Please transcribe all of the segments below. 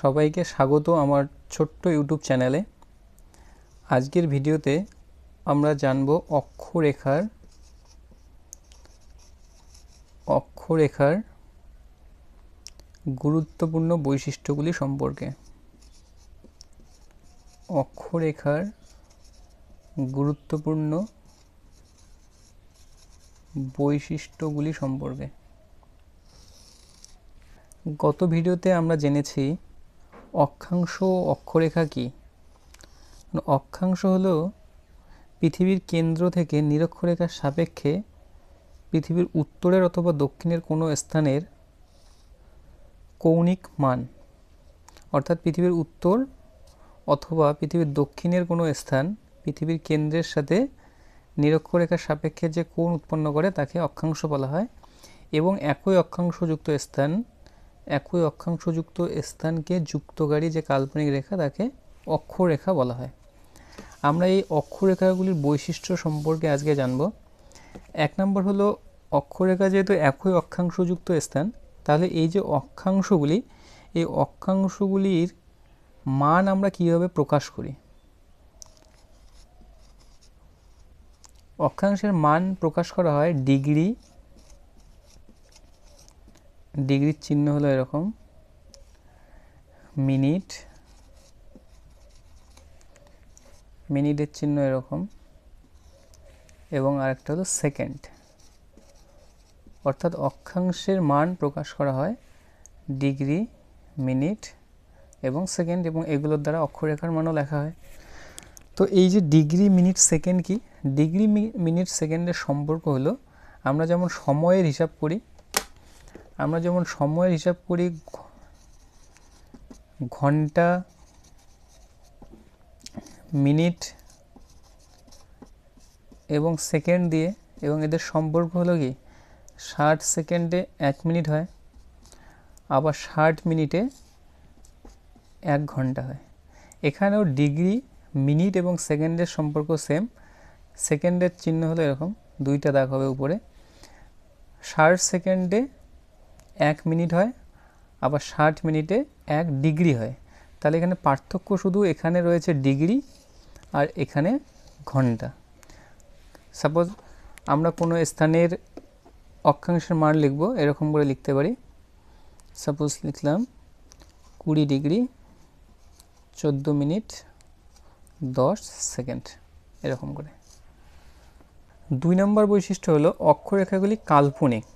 সবাইকে স্বাগত আমার ছোট্ট ইউটিউব চ্যানেলে। আজকের ভিডিওতে আমরা জানব অক্ষরেখার অক্ষরেখার গুরুত্বপূর্ণ বৈশিষ্ট্যগুলি সম্পর্কে। অক্ষরেখার গুরুত্বপূর্ণ বৈশিষ্ট্যগুলি সম্পর্কে। গত ভিডিওতে আমরা জেনেছি অক্ষাংশ অক্ষরেখা কি? মানে অক্ষাংশ হলো পৃথিবীর কেন্দ্র থেকে নিরক্ষরেখার সাপেক্ষে পৃথিবীর উত্তরের অথবা দক্ষিণের কোনো স্থানের কৌণিক মান। অর্থাৎ পৃথিবীর উত্তর অথবা পৃথিবীর দক্ষিণের কোনো স্থান পৃথিবীর কেন্দ্রের সাথে নিরক্ষরেখার সাপেক্ষে যে কোণ উৎপন্ন করে তাকে অক্ষাংশ বলা হয় এবং একই অক্ষাংশযুক্ত স্থান একই অক্ষাংশযুক্ত স্থানকে যুক্তকারী যে কাল্পনিক রেখা, তাকে অক্ষরেখা বলা হয়। আমরা এই অক্ষরেখাগুলির বৈশিষ্ট্য সম্পর্কে আজকে জানব। এক নম্বর হলো, অক্ষরেখা যেহেতু একই অক্ষাংশযুক্ত স্থান, তাহলে এই যে অক্ষাংশগুলি, এই অক্ষাংশগুলির মান আমরা কীভাবে প্রকাশ করি? অক্ষাংশের মান প্রকাশ করা হয় ডিগ্রি ডিগ্রির চিহ্ন হলো এরকম। মিনিট। মিনিটের চিহ্ন এরকম। এবং আরেকটা হলো সেকেন্ড। অর্থাৎ অক্ষাংশের মান প্রকাশ করা হয় ডিগ্রি, মিনিট এবং সেকেন্ড এবং এগুলোর দ্বারা অক্ষরেখার মানও লেখা হয়। তো এই যে ডিগ্রি, মিনিট, সেকেন্ড কি? ডিগ্রি মিনিট, সেকেন্ডের সম্পর্ক হলো আমরা যেমন সময়ের হিসাব করি আমরা যেমন সময়ের হিসাব করি ঘণ্টা, মিনিট এবং সেকেন্ড দিয়ে, এবং এদের সম্পর্ক হলো কি? ষাট সেকেন্ডে এক মিনিট হয়, আবার ষাট মিনিটে এক ঘণ্টা হয়। এখানেও ডিগ্রি, মিনিট এবং সেকেন্ডের সম্পর্ক সেম। সেকেন্ডের চিহ্ন হলো এরকম, দুইটা দাগ হবে উপরে। ষাট সেকেন্ডে এক মিনিট হয়, আবার ষাট মিনিটে এক ডিগ্রি হয়। তাহলে এখানে পার্থক্য শুধু এখানে রয়েছে ডিগ্রি আর এখানে ঘণ্টা। সাপোজ আমরা কোনো স্থানের অক্ষাংশের মান লিখব, এরকম করে লিখতে পারি। সাপোজ লিখলাম কুড়ি ডিগ্রি চোদ্দ মিনিট দশ সেকেন্ড, এরকম করে। দুই নম্বর বৈশিষ্ট্য হলো অক্ষরেখাগুলি কাল্পনিক।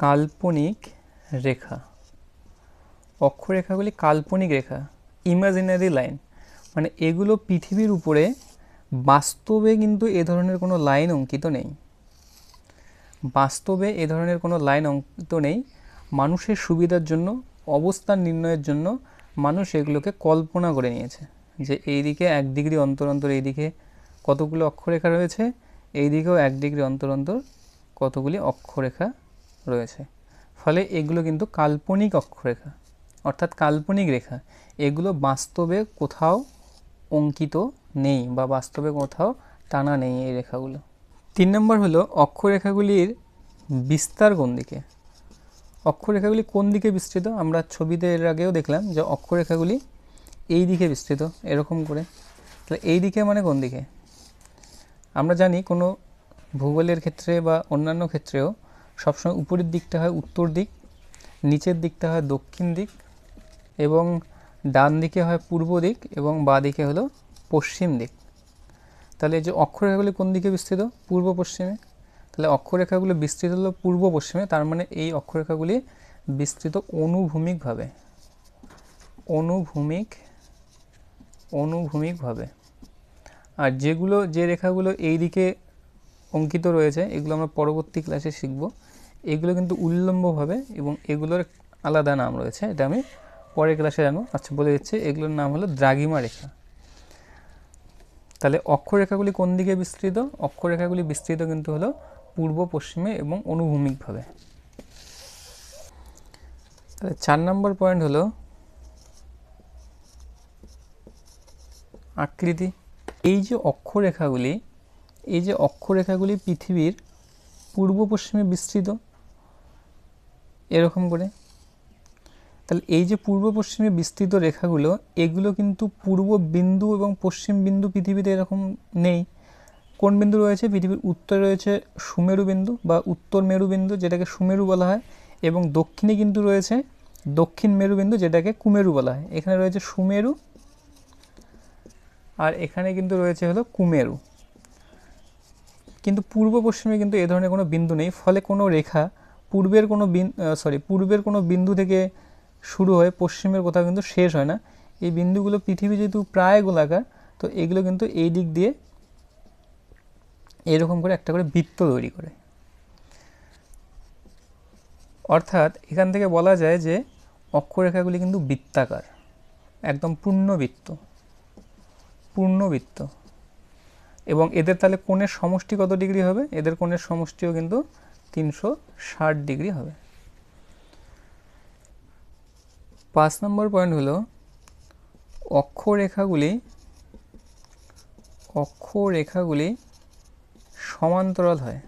কাল্পনিক রেখা। অক্ষরেখাগুলি কাল্পনিক রেখা ইমাজিনারি লাইন মানে এগুলো পৃথিবীর উপরে বাস্তবে কিন্তু এ ধরনের কোনো লাইন অঙ্কিত নেই। বাস্তবে এ ধরনের কোনো লাইন অঙ্কিত নেই। মানুষের সুবিধার জন্য, অবস্থান নির্ণয়ের জন্য মানুষ এগুলোকে কল্পনা করে নিয়েছে যে এই দিকে এক ডিগ্রি অন্তর অন্তর এই দিকে কতগুলো অক্ষরেখা রয়েছে এই দিকেও এক ডিগ্রি অন্তর অন্তর কতগুলি অক্ষরেখা রয়েছে। ফলে এগুলো কিন্তু কাল্পনিক অক্ষরেখা, অর্থাৎ কাল্পনিক রেখা। এগুলো বাস্তবে কোথাও অঙ্কিত নেই বা বাস্তবে কোথাও টানা নেই এই রেখাগুলো। তিন নম্বর হলো অক্ষরেখাগুলির বিস্তার কোন দিকে? অক্ষরেখাগুলি কোন দিকে বিস্তৃত? আমরা ছবিতে এর আগেও দেখলাম যে অক্ষরেখাগুলি এই দিকে বিস্তৃত, এরকম করে। তাহলে এই দিকে মানে কোন দিকে? আমরা জানি কোনো ভূগোলের ক্ষেত্রে বা অন্যান্য ক্ষেত্রেও সবসময় উপরের দিকটা হয় উত্তর দিক, নিচের দিকটা হয় দক্ষিণ দিক এবং ডান দিকে হয় পূর্ব দিক এবং বাঁ দিকে হলো পশ্চিম দিক। তাহলে যে অক্ষরেখাগুলি কোন দিকে বিস্তৃত? পূর্ব পশ্চিমে। তাহলে অক্ষরেখাগুলো বিস্তৃত হলো পূর্ব পশ্চিমে, তার মানে এই অক্ষরেখাগুলি বিস্তৃত অনুভূমিকভাবে। অনুভূমিক, অনুভূমিকভাবে। আর যেগুলো, যে রেখাগুলো এই দিকে অঙ্কিত রয়েছে, এগুলো আমরা পরবর্তী ক্লাসে শিখব। এগুলো কিন্তু উল্লম্বভাবে এবং এগুলোর আলাদা নাম রয়েছে। এটা আমি পরের ক্লাসে জানব। আচ্ছা বলে দিচ্ছি, এগুলোর নাম হলো দ্রাগিমা রেখা। তাহলে অক্ষরেখাগুলি কোন দিকে বিস্তৃত? অক্ষরেখাগুলি বিস্তৃত কিন্তু হলো পূর্ব, পশ্চিমে এবং অনুভূমিকভাবে। তাহলে চার নম্বর পয়েন্ট হলো আকৃতি। এই যে অক্ষরেখাগুলি এই যে অক্ষরেখাগুলি পৃথিবীর পূর্ব, পশ্চিমে বিস্তৃত এরকম করে। তাহলে এই যে পূর্ব পশ্চিমে বিস্তৃত রেখাগুলো, এগুলো কিন্তু পূর্ব বিন্দু এবং পশ্চিম বিন্দু পৃথিবীতে এরকম নেই। কোন বিন্দু রয়েছে? পৃথিবীর উত্তরে রয়েছে সুমেরু বিন্দু বা উত্তর মেরু বিন্দু, যেটাকে সুমেরু বলা হয়, এবং দক্ষিণে কিন্তু রয়েছে দক্ষিণ মেরু বিন্দু, যেটাকে কুমেরু বলা হয়। এখানে রয়েছে সুমেরু, আর এখানে কিন্তু রয়েছে হলো কুমেরু। কিন্তু পূর্ব পশ্চিমে কিন্তু এ ধরনের কোনো বিন্দু নেই, ফলে কোনো রেখা পূর্বের কোনো সরি পূর্বের কোনো বিন্দু থেকে শুরু হয়ে পশ্চিমের কোথাও কিন্তু শেষ হয় না। এই বিন্দুগুলো পৃথিবী যেহেতু প্রায় গোলাকার, তো এগুলো কিন্তু এই দিক দিয়ে এরকম করে একটা করে বৃত্ত তৈরি করে। অর্থাৎ এখান থেকে বলা যায় যে অক্ষরেখাগুলি কিন্তু বৃত্তাকার, একদম পূর্ণবৃত্ত পূর্ণবৃত্ত এবং এদের তাহলে কোণের সমষ্টি কত ডিগ্রি হবে? এদের কোণের সমষ্টিও কিন্তু তিনশো ষাট ডিগ্রি হবে। পাঁচ নম্বর পয়েন্ট হলো, অক্ষরেখাগুলি অক্ষরেখাগুলি সমান্তরাল হয়।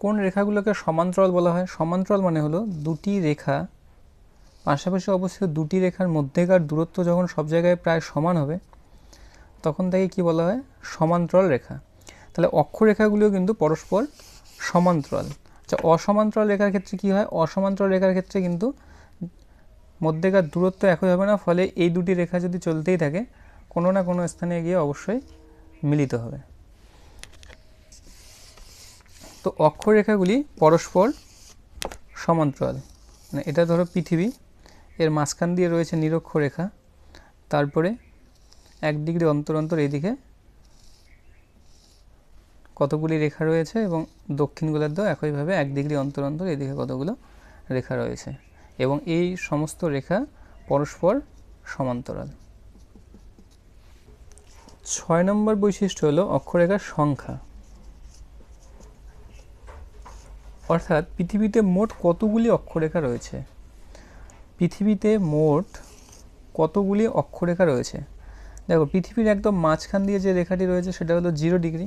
কোন রেখাগুলোকে সমান্তরাল বলা হয়? সমান্তরাল মানে হলো দুটি রেখা, পাশাপাশি অবস্থিত দুটি রেখার মধ্যেকার দূরত্ব যখন সব জায়গায় প্রায় সমান হবে তখন তাকে কি বলা হয়? সমান্তরাল রেখা। তাহলে অক্ষরেখাগুলিও কিন্তু পরস্পর সমান্তরাল। আচ্ছা অসমান্তরাল রেখার ক্ষেত্রে কি হয়? অসমান্তরাল রেখার ক্ষেত্রে কিন্তু মধ্যেকার দূরত্ব একই হবে না, ফলে এই দুটি রেখা যদি চলতেই থাকে, কোনো না কোনো স্থানে গিয়ে অবশ্যই মিলিত হবে। তো অক্ষরেখাগুলি পরস্পর সমান্তরাল। মানে এটা ধরো পৃথিবী। এর মাঝখান দিয়ে রয়েছে নিরক্ষরেখা। তারপরে এক ডিগ্রি অন্তর অন্তর এদিকে কতগুলি রেখা রয়েছে এবং দক্ষিণ গোলার্ধ একইভাবে এক ডিগ্রি অন্তর অন্তর এদিকে কতগুলো রেখা রয়েছে এবং এই সমস্ত রেখা পরস্পর সমান্তরাল। ছয় নম্বর বৈশিষ্ট্য হলো অক্ষরেখার সংখ্যা। অর্থাৎ পৃথিবীতে মোট কতগুলি অক্ষরেখা রয়েছে? পৃথিবীতে মোট কতগুলি অক্ষরেখা রয়েছে? দেখো, পৃথিবীর একদম মাঝখান দিয়ে যে রেখাটি রয়েছে সেটা হলো জিরো ডিগ্রি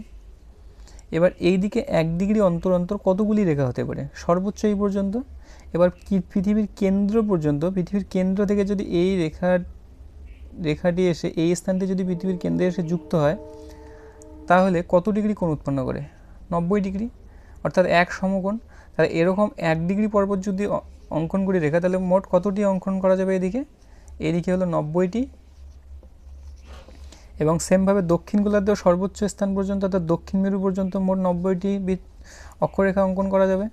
এবার এই দিকে এক ডিগ্রি অন্তর অন্তর কতগুলি রেখা হতে পারে? সর্বোচ্চ এই পর্যন্ত। এবার পৃথিবীর কেন্দ্র পর্যন্ত, পৃথিবীর কেন্দ্র থেকে যদি এই রেখা, রেখাটি এসে, এই স্থানটি যদি পৃথিবীর কেন্দ্রে এসে যুক্ত হয়, তাহলে কত ডিগ্রি কোণ উৎপন্ন করে? নব্বই ডিগ্রি অর্থাৎ এক সমকোণ। তাহলে এরকম এক ডিগ্রি পর্বত যদি অঙ্কন করি রেখা, তাহলে মোট কতটি অঙ্কন করা যাবে এদিকে? এদিকে হলো নব্বইটি। এবং সেমভাবে দক্ষিণ গোলার্ধেও সর্বোচ্চ স্থান পর্যন্ত অর্থাৎ দক্ষিণ মেরু পর্যন্ত মোট নব্বইটি অক্ষরেখা অঙ্কন করা যাবে।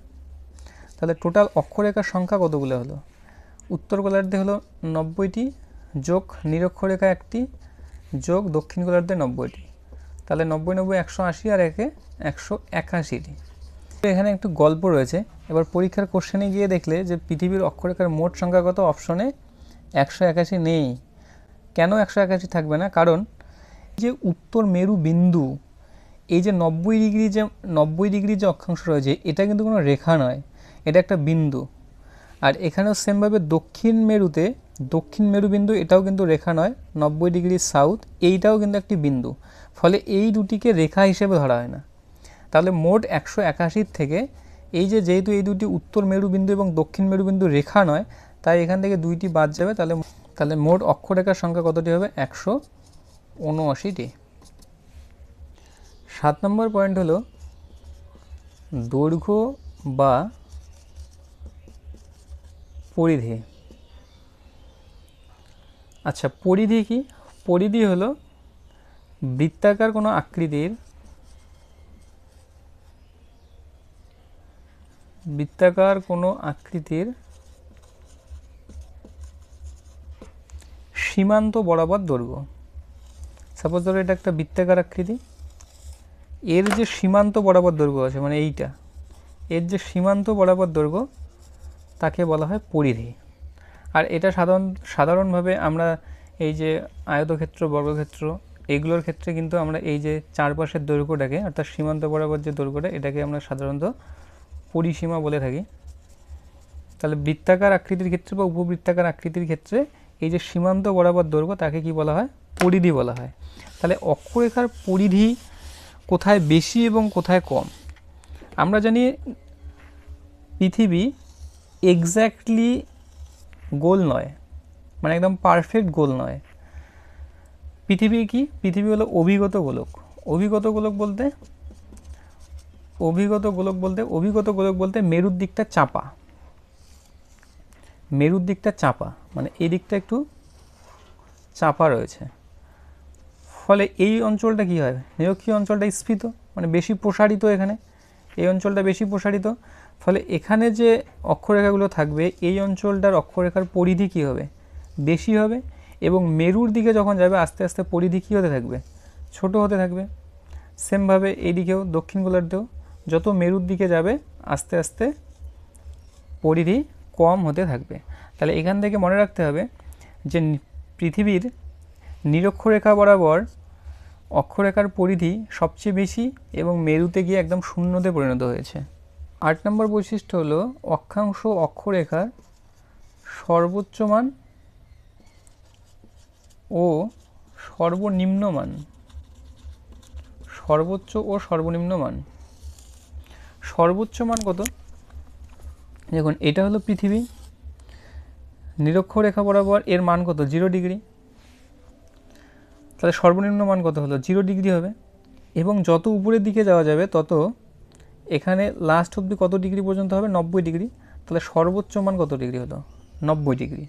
তাহলে টোটাল অক্ষরেখার সংখ্যা কতগুলো হলো? উত্তর গোলার্ধে হলো নব্বইটি, যোগ নিরক্ষরেখা একটি, যোগ দক্ষিণ গোলার্ধে নব্বইটি। তাহলে নব্বই নব্বই, একশো আশি আর একে একশো একাশিটি। এখানে একটু গল্প রয়েছে। এবার পরীক্ষার কোশ্চেনে গিয়ে দেখলে যে পৃথিবীর অক্ষরেখার মোট সংখ্যাগত অপশনে একশো একাশি নেই। কেন একশো একাশি থাকবে না? কারণ যে উত্তর মেরু বিন্দু, এই যে নব্বই ডিগ্রি যে, নব্বই ডিগ্রি যে অক্ষাংশ রয়েছে, এটা কিন্তু কোনো রেখা নয়, এটা একটা বিন্দু। আর এখানেও সেমভাবে দক্ষিণ মেরুতে, দক্ষিণ মেরু বিন্দু, এটাও কিন্তু রেখা নয়, নব্বই ডিগ্রি সাউথ, এইটাও কিন্তু একটি বিন্দু। ফলে এই দুটিকে রেখা হিসেবে ধরা হয় না। তাহলে মোট একশো একাশির থেকে, এই যে যেহেতু এই দুটি উত্তর মেরুবিন্দু এবং দক্ষিণ মেরুবিন্দু রেখা নয়, তাই এখান থেকে দুইটি বাদ যাবে, তাহলে তাহলে মোট অক্ষরেখার সংখ্যা কতটি হবে? একশো উনআশিটি সাত নম্বর পয়েন্ট হলো, দৈর্ঘ্য বা পরিধি। আচ্ছা পরিধি কি? পরিধি হলো বৃত্তাকার কোনো আকৃতির বৃত্তাকার কোনো আকৃতির সীমান্ত বরাবর দৈর্ঘ্য। সাপোজ ধরো এটা একটা বৃত্তাকার আকৃতি। এর যে সীমান্ত বরাবর দৈর্ঘ্য আছে মানে এইটা, এর যে সীমান্ত বরাবর দৈর্ঘ্য, তাকে বলা হয় পরিধি। আর এটা সাধারণ, সাধারণভাবে আমরা এই যে আয়তক্ষেত্র, বর্গক্ষেত্র, এগুলোর ক্ষেত্রে কিন্তু আমরা এই যে চারপাশের দৈর্ঘ্যটাকে, অর্থাৎ সীমান্ত বরাবর যে দৈর্ঘ্যটা, এটাকে আমরা সাধারণত পরিসীমা বলে থাকি। তাহলে বৃত্তাকার আকৃতির ক্ষেত্রে বা উপবৃত্তাকার আকৃতির ক্ষেত্রে এই যে সীমান্ত বরাবর দৈর্ঘ্য, তাকে কি বলা হয়? পরিধি বলা হয়। তাহলে অক্ষরেখার পরিধি কোথায় বেশি এবং কোথায় কম? আমরা জানি পৃথিবী এক্স্যাক্টলি গোল নয় মানে একদম পারফেক্ট গোল নয়। পৃথিবী কি? পৃথিবী হলো অভিগত গোলক। অভিগত গোলক বলতে, অভিগত গোলক বলতে, অভিগত গোলক বলতে মেরুর দিকটা চাপা। মেরুর দিকটা চাপা মানে এই দিকটা একটু চাপা রয়েছে। ফলে এই অঞ্চলটা কি হয়? নিরক্ষীয় অঞ্চলটা স্ফীত মানে বেশি প্রসারিত এখানে। এই অঞ্চলটা বেশি প্রসারিত, ফলে এখানে যে অক্ষরেখাগুলো থাকবে, এই অঞ্চলটার অক্ষরেখার পরিধি কী হবে? বেশি হবে এবং মেরুর দিকে যখন যাবে, আস্তে আস্তে পরিধি কী হতে থাকবে? ছোট হতে থাকবে। সেমভাবে এইদিকেও, দক্ষিণ গোলার্ধেও, যত মেরুর দিকে যাবে, আস্তে আস্তে পরিধি কম হতে থাকবে। তাহলে এখান থেকে মনে রাখতে হবে যে, পৃথিবীর নিরক্ষরেখা বরাবর অক্ষরেখার পরিধি সবচেয়ে বেশি এবং মেরুতে গিয়ে একদম শূন্যতে পরিণত হয়েছে। আট নম্বর বৈশিষ্ট্য হলো অক্ষাংশ অক্ষরেখার সর্বোচ্চ মান ও সর্বনিম্ন মান সর্বোচ্চ ও সর্বনিম্ন মান সর্বোচ্চ মান কত? দেখুন, এটা হলো পৃথিবী। নিরক্ষরেখা বরাবর এর মান কত? Zero degree. তাহলে সর্বনিম্ন মান কত হলো? জিরো ডিগ্রি হবে। এবং যত উপরের দিকে যাওয়া যাবে, তত এখানে লাস্ট অবধি কত ডিগ্রি পর্যন্ত হবে? নব্বই ডিগ্রি তাহলে সর্বোচ্চ মান কত ডিগ্রি হলো? নব্বই ডিগ্রি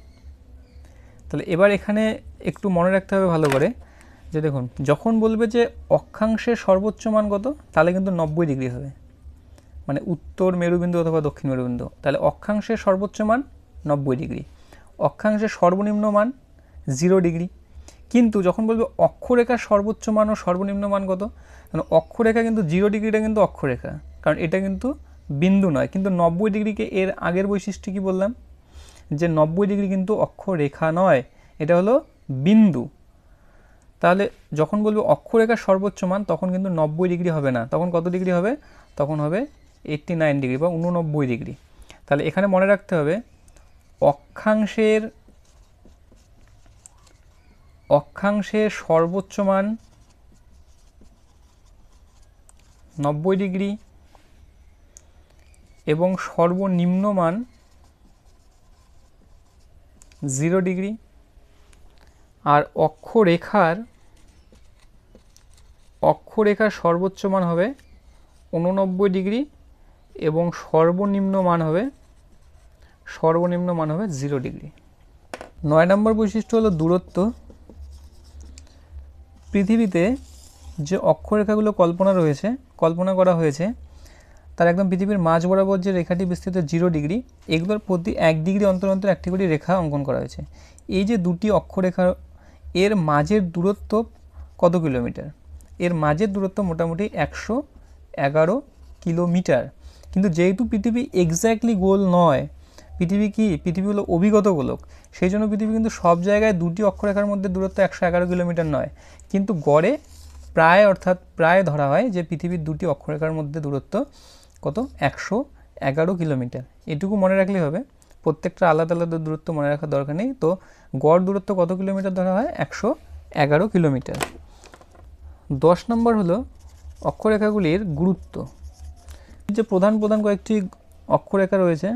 তাহলে এবার এখানে একটু মনে রাখতে হবে ভালো করে যে দেখুন, যখন বলবে যে অক্ষাংশের সর্বোচ্চ মান কত, তাহলে কিন্তু নব্বই ডিগ্রি হবে। মানে উত্তর মেরুবিন্দু অথবা দক্ষিণ মেরুবিন্দু। তাহলে অক্ষাংশের সর্বোচ্চ মান নব্বই ডিগ্রি অক্ষাংশের সর্বনিম্ন মান জিরো ডিগ্রি কিন্তু যখন বলবে অক্ষরেখার সর্বোচ্চ মান ও সর্বনিম্ন মান কত? কারণ অক্ষরেখা কিন্তু জিরো ডিগ্রিটা কিন্তু অক্ষরেখা, কারণ এটা কিন্তু বিন্দু নয়। কিন্তু নব্বই ডিগ্রিকে এর আগের বৈশিষ্ট্য কি বললাম? যে নব্বই ডিগ্রি কিন্তু অক্ষরেখা নয়, এটা হলো বিন্দু। তাহলে যখন বলবে অক্ষরেখার সর্বোচ্চ মান তখন কিন্তু নব্বই ডিগ্রি হবে না। তখন কত ডিগ্রি হবে? তখন হবে এইট্টি নাইন ডিগ্রি বা উননব্বই ডিগ্রি। তাহলে এখানে মনে রাখতে হবে, অক্ষাংশের অক্ষাংশের সর্বোচ্চ মান নব্বই ডিগ্রি এবং সর্বনিম্ন মান জিরো ডিগ্রি। আর অক্ষরেখার অক্ষরেখার সর্বোচ্চ মান হবে উননব্বই ডিগ্রি এবং সর্বনিম্ন মান হবে, সর্বনিম্ন মান হবে জিরো ডিগ্রি। নয় নম্বর বৈশিষ্ট্য হলো দূরত্ব। পৃথিবীতে যে অক্ষরেখাগুলো কল্পনা রয়েছে, কল্পনা করা হয়েছে, তার একদম পৃথিবীর মাঝ বরাবর যে রেখাটি বিস্তৃত জিরো ডিগ্রি এগুলোর প্রতি এক ডিগ্রি অন্তর অন্তর একটি করে রেখা অঙ্কন করা হয়েছে। এই যে দুটি অক্ষরেখা, এর মাঝের দূরত্ব কত কিলোমিটার? এর মাঝের দূরত্ব মোটামুটি একশো এগারো কিলোমিটার। কিন্তু যেহেতু পৃথিবী এক্স্যাক্টলি গোল নয় পৃথিবী কি? পৃথিবী হলো অভিগত গোলক। সেই জন্য পৃথিবী কিন্তু সব জায়গায় দুটি অক্ষরেখার মধ্যে দূরত্ব একশো এগারো কিলোমিটার নয়। কিন্তু গড়ে প্রায়, অর্থাৎ প্রায় ধরা হয় যে পৃথিবীর দুটি অক্ষরেখার মধ্যে দূরত্ব কত? একশো এগারো কিলোমিটার। এটুকু মনে রাখলেই হবে। প্রত্যেকটা আলাদা আলাদা দূরত্ব মনে রাখার দরকার নেই। তো গড় দূরত্ব কত কিলোমিটার ধরা হয়? একশো এগারো কিলোমিটার। দশ নম্বর হলো অক্ষরেখাগুলির গুরুত্ব। যে প্রধান প্রধান কয়েকটি অক্ষরেখা রয়েছে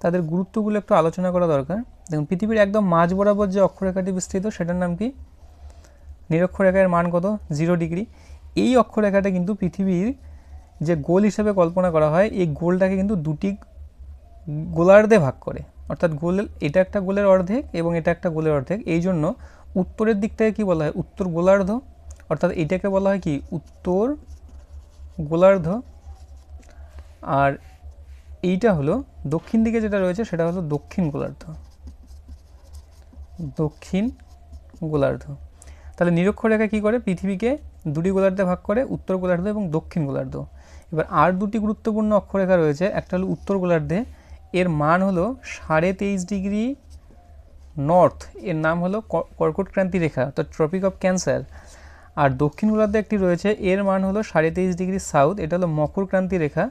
তাদের গুরুত্বগুলো একটু আলোচনা করা দরকার। দেখুন, পৃথিবীর একদম মাঝ বরাবর যে অক্ষরেখাটি বিস্তৃত, সেটার নাম কি? নিরক্ষরেখার মান কত? Zero degree. এই অক্ষরেখাটা কিন্তু পৃথিবীর যে গোল হিসেবে কল্পনা করা হয়, এই গোলটাকে কিন্তু দুটি গোলার্ধে ভাগ করে। অর্থাৎ গোল, এটা একটা গোলের অর্ধেক এবং এটা একটা গোলের অর্ধেক। এই জন্য উত্তরের দিকটাকে কি বলা হয়? উত্তর গোলার্ধ। অর্থাৎ এটাকে বলা হয় কি? উত্তর গোলার্ধ। আর এইটা হলো দক্ষিণ দিকে যেটা রয়েছে সেটা হলো দক্ষিণ গোলার্ধ। দক্ষিণ গোলার্ধ। তাহলে নিরক্ষরেখা কী করে? পৃথিবীকে দুটি গোলার্ধে ভাগ করে উত্তর গোলার্ধ এবং দক্ষিণ গোলার্ধ। এবার আর দুটি গুরুত্বপূর্ণ অক্ষরেখা রয়েছে, একটা হলো উত্তর গোলার্ধে। এর মান হলো সাড়ে তেইশ ডিগ্রি নর্থ। এর নাম হলো কর্কট ক্রান্তি রেখা, অর্থাৎ ট্রপিক অফ ক্যান্সার। আর দক্ষিণ গোলার্ধে একটি রয়েছে, এর মান হলো সাড়ে তেইশ ডিগ্রি সাউথ। এটা হলো মকর ক্রান্তি রেখা।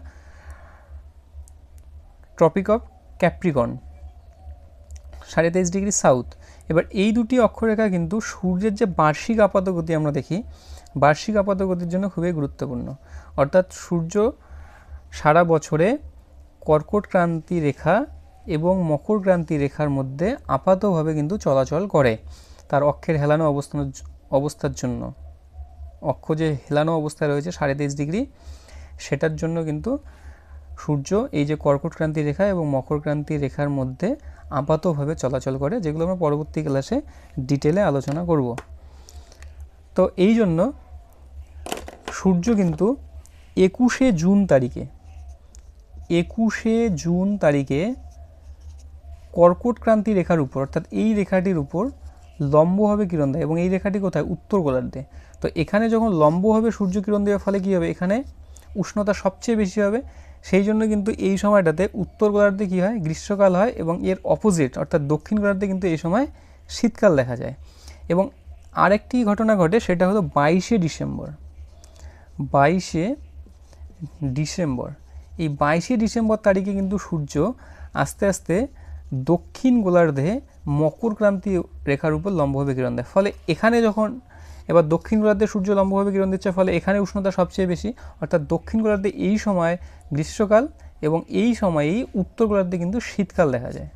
ট্রপিক অফ ক্যাপ্রিকন সাড়ে তেইশ ডিগ্রি সাউথ এবার এই দুটি অক্ষরেখা কিন্তু সূর্যের যে বার্ষিক আপাত গতি আমরা দেখি, বার্ষিক আপাত গতির জন্য খুবই গুরুত্বপূর্ণ। অর্থাৎ সূর্য সারা বছরে কর্কট ক্রান্তি রেখা এবং মকর ক্রান্তি রেখার মধ্যে আপাতভাবে কিন্তু চলাচল করে তার অক্ষের হেলানো অবস্থান, অবস্থার জন্য। অক্ষ যে হেলানো অবস্থায় রয়েছে সাড়ে তেইশ ডিগ্রি, সেটার জন্য কিন্তু সূর্য, এই যে কর্কট ক্রান্তি রেখা এবং মকর ক্রান্তি রেখার মধ্যে আপাতভাবে চলাচল করে, যেগুলো আমরা পরবর্তী ক্লাসে ডিটেলে আলোচনা করব। তো এই জন্য সূর্য কিন্তু একুশে জুন তারিখে, একুশে জুন তারিখে কর্কট ক্রান্তি রেখার উপর, অর্থাৎ এই রেখাটির উপর লম্বভাবে কিরণ দেয় এবং এই রেখাটি কোথায়? উত্তর গোলার্ধে। তো এখানে যখন লম্বভাবে সূর্য কিরণ দেওয়ার ফলে কী হবে? এখানে উষ্ণতা সবচেয়ে বেশি হবে সেই জন্য কিন্তু এই সময়টাতে উত্তর গোলার্ধে কী হয়? গ্রীষ্মকাল হয় এবং এর অপোজিট অর্থাৎ দক্ষিণ গোলার্ধে কিন্তু এই সময় শীতকাল দেখা যায়। এবং আরেকটি ঘটনা ঘটে, সেটা হলো বাইশে ডিসেম্বর। বাইশে ডিসেম্বর। এই বাইশে ডিসেম্বর তারিখে কিন্তু সূর্য আস্তে আস্তে দক্ষিণ গোলার্ধে মকর ক্রান্তি রেখার উপর লম্বভাবে কিরণ দেয়। ফলে এখানে যখন এবার দক্ষিণ গোলার্ধে সূর্য লম্বভাবে কিরণ দিচ্ছে, ফলে এখানে উষ্ণতা সবচেয়ে বেশি। অর্থাৎ দক্ষিণ গোলার্ধে এই সময় গ্রীষ্মকাল এবং এই সময়েই উত্তর গোলার্ধে কিন্তু শীতকাল দেখা যায়।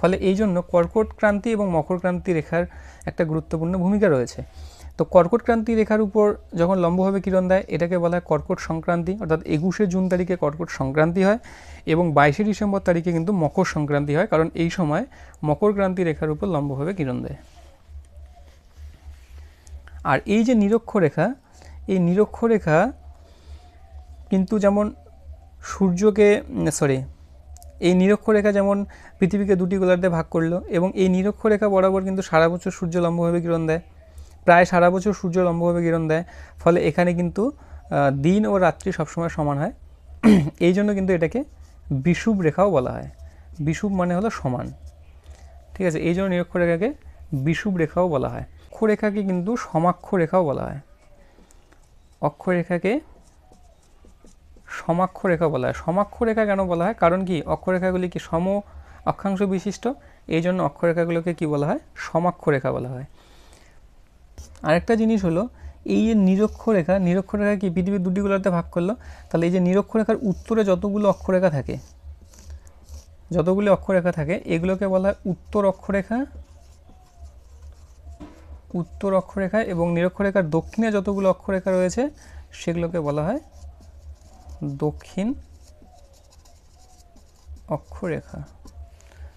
ফলে এই জন্য কর্কট ক্রান্তি এবং মকর ক্রান্তি রেখার একটা গুরুত্বপূর্ণ ভূমিকা রয়েছে। তো কর্কট ক্রান্তি রেখার উপর যখন লম্বভাবে কিরণ দেয়, এটাকে বলা হয় কর্কট সংক্রান্তি, অর্থাৎ একুশে জুন তারিখে কর্কট সংক্রান্তি হয় এবং বাইশে ডিসেম্বর তারিখে কিন্তু মকর সংক্রান্তি হয়, কারণ এই সময় মকর ক্রান্তি রেখার উপর লম্বভাবে কিরণ দেয়। আর এই যে নিরক্ষরেখা, এই নিরক্ষরেখা কিন্তু যেমন সূর্যকে সরি এই নিরক্ষরেখা যেমন পৃথিবীকে দুটি গোলার্ধে ভাগ করল এবং এই নিরক্ষরেখা বরাবর কিন্তু সারা বছর সূর্য লম্বভাবে কিরণ দেয়, প্রায় সারা বছর সূর্য লম্বভাবে কিরণ দেয়, ফলে এখানে কিন্তু দিন ও রাত্রি সবসময় সমান হয়। এই জন্য কিন্তু এটাকে বিষুব রেখাও বলা হয়। বিষুব মানে হলো সমান। ঠিক আছে, এই জন্য নিরক্ষরেখাকে বিষুব রেখাও বলা হয়। অক্ষরেখাকে কিন্তু সমাক্ষ রেখাও বলা হয়। অক্ষরেখাকে সমাক্ষ রেখা বলা হয়। সমাক্ষ রেখা কেন বলা হয়? কারণ কি? অক্ষরেখাগুলি কি সম অক্ষাংশ বিশিষ্ট? এই জন্য অক্ষরেখাগুলোকে কি বলা হয়? সমাক্ষ রেখা বলা হয়। আরেকটা জিনিস হলো, এই যে নিরক্ষরেখা নিরক্ষরেখা কি? পৃথিবীর দুটি গোলার্ধে ভাগ করল। তাহলে এই যে নিরক্ষরেখার উত্তরে যতগুলো অক্ষরেখা থাকে, যতগুলি অক্ষরেখা থাকে, এগুলোকে বলা হয় উত্তর অক্ষরেখা উত্তর অক্ষরেখা এবং নিরক্ষরেখার দক্ষিণে যতগুলো অক্ষরেখা রয়েছে, সেগুলোকে বলা হয় দক্ষিণ অক্ষরেখা।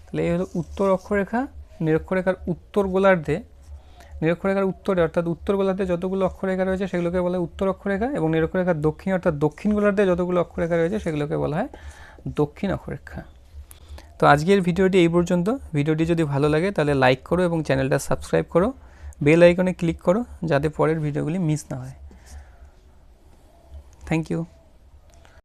তাহলে এই হলো উত্তর অক্ষরেখা, নিরক্ষরেখার উত্তর গোলার্ধে। নিরক্ষরেখার উত্তরে, অর্থাৎ উত্তর গোলার্ধে যতগুলো অক্ষরেখা রয়েছে, সেগুলোকে বলা হয় উত্তর অক্ষরেখা এবং নিরক্ষরেখার দক্ষিণ, অর্থাৎ দক্ষিণ গোলার্ধে যতগুলো অক্ষরেখা রয়েছে, সেগুলোকে বলা হয় দক্ষিণ অক্ষরেখা। তো আজকের ভিডিওটি এই পর্যন্ত। ভিডিওটি যদি ভালো লাগে, তাহলে লাইক করো এবং চ্যানেলটা সাবস্ক্রাইব করো। বেল আইকনে ক্লিক করো যাতে পরের ভিডিওগুলি মিস না হয়। Thank you